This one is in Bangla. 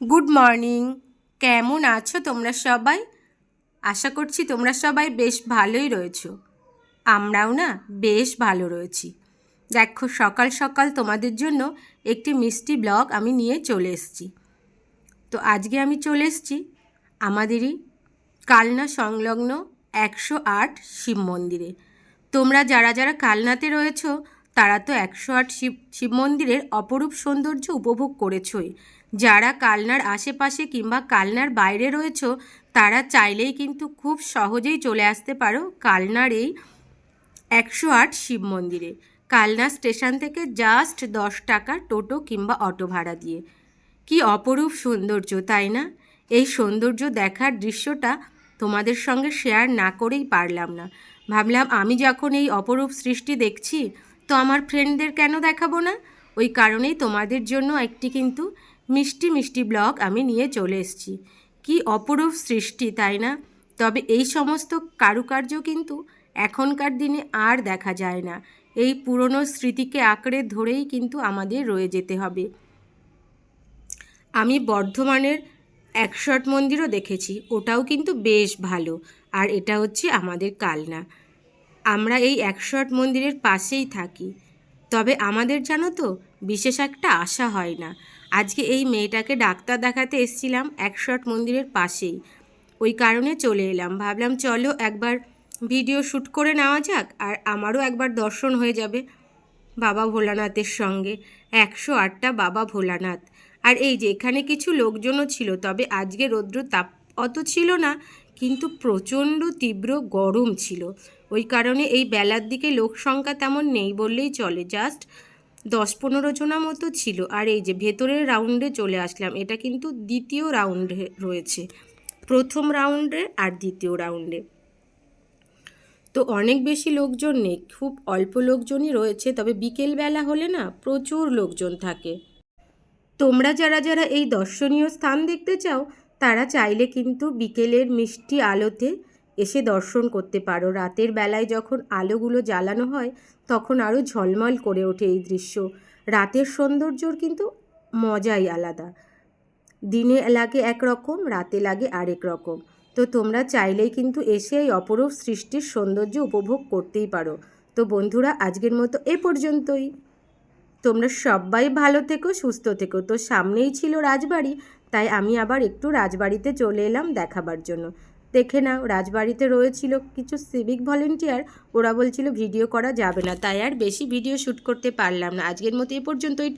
গুড মর্নিং কেমন আছো তোমরা সবাই? আশা করছি তোমরা সবাই বেশ ভালোই রয়েছো। আমরাও না বেশ ভালো রয়েছি। দেখো, সকাল সকাল তোমাদের জন্য একটি মিষ্টি ব্লগ আমি নিয়ে চলে এসেছি। তো আজকে আমি চলে এসেছি আমাদেরই কালনা সংলগ্ন একশো আট শিব মন্দিরে। তোমরা যারা যারা কালনাতে রয়েছো তারা তো একশো আট শিব শিব মন্দিরের অপরূপ সৌন্দর্য উপভোগ করেছই। যারা কালনার আশেপাশে কিংবা কালনার বাইরে রয়েছো, তারা চাইলেই কিন্তু খুব সহজেই চলে আসতে পারো কালনার এই একশো আট শিব মন্দিরে। কালনা স্টেশন থেকে জাস্ট দশ টাকা টোটো কিংবা অটো ভাড়া দিয়ে। কি অপরূপ সৌন্দর্য, তাই না? এই সৌন্দর্য দেখার দৃশ্যটা তোমাদের সঙ্গে শেয়ার না করেই পারলাম না। ভাবলাম আমি যখন এই অপরূপ সৃষ্টি দেখছি তো আমার ফ্রেন্ডদের কেন দেখাবো না? ওই কারণেই তোমাদের জন্য একটি কিন্তু মিষ্টি মিষ্টি ব্লগ আমি নিয়ে চলে এসেছি। কি অপরূপ সৃষ্টি, তাই না? তবে এই সমস্ত কারুকার্য কিন্তু এখনকার দিনে আর দেখা যায় না। এই পুরনো স্মৃতিকে আঁকড়ে ধরেই কিন্তু আমাদের রয়ে যেতে হবে। আমি বর্ধমানের একশট মন্দিরও দেখেছি। ওটাও কিন্তু বেশ ভালো। আর এটা হচ্ছে আমাদের কালনা। আমরা এই একশট মন্দিরের পাশেই থাকি। তবে আমাদের জানো তো, বিশেষ একটা আশা হয় না। আজকে এই মেয়েটাকে ডাক্তার দেখাতে এসছিলাম একশট মন্দিরের পাশেই। ওই কারণে চলে এলাম। ভাবলাম চলো একবার ভিডিও শ্যুট করে নেওয়া যাক আর আমারও একবার দর্শন হয়ে যাবে বাবা ভোলানাথের সঙ্গে। একশো আটটা বাবা ভোলানাথ। আর এই যে এখানে কিছু লোকজনও ছিল, তবে আজকে রৌদ্র তাপ অত ছিল না। কিন্তু প্রচণ্ড তীব্র গরম ছিল। ওই কারণে এই বেলার দিকে লোক সংখ্যা তেমন নেই বললেই চলে জাস্ট দশ পনেরো জনা মতো ছিল। আর এই যে ভেতরের রাউন্ডে চলে আসলাম, এটা কিন্তু দ্বিতীয় রাউন্ডে রয়েছে। প্রথম রাউন্ডে আর দ্বিতীয় রাউন্ডে তো অনেক বেশি লোকজন নেই, খুব অল্প লোকজনই রয়েছে, তবে বিকেলবেলা হলে না প্রচুর লোকজন থাকে। তোমরা যারা যারা এই দর্শনীয় স্থান দেখতে চাও তারা চাইলে কিন্তু বিকেলের মিষ্টি আলোতে এসে দর্শন করতে পারো। রাতের বেলায় যখন আলোগুলো জ্বালানো হয়, তখন আরও ঝলমল করে ওঠে এই দৃশ্য। রাতের সৌন্দর্যর কিন্তু মজাই আলাদা। দিনে লাগে একরকম রাতে লাগে আরেক রকম। তো তোমরা চাইলেই কিন্তু এসে এই অপরূপ সৃষ্টির সৌন্দর্য উপভোগ করতেই পারো। তো বন্ধুরা, আজকের মতো এ পর্যন্তই। তোমরা সবাই ভালো থেকো, সুস্থ থেকো। তো সামনেই ছিল রাজবাড়ি। তাই আমি আবার একটু রাজবাড়িতে চলে এলাম দেখাবার জন্য। দেখে নাও, রাজবাড়িতে রয়েছিল কিছু সিভিক ভলেন্টিয়ার ওরা বলছিল, ভিডিও করা যাবে না। তাই আর বেশি ভিডিও শ্যুট করতে পারলাম না। আজকের মতো এ পর্যন্তই।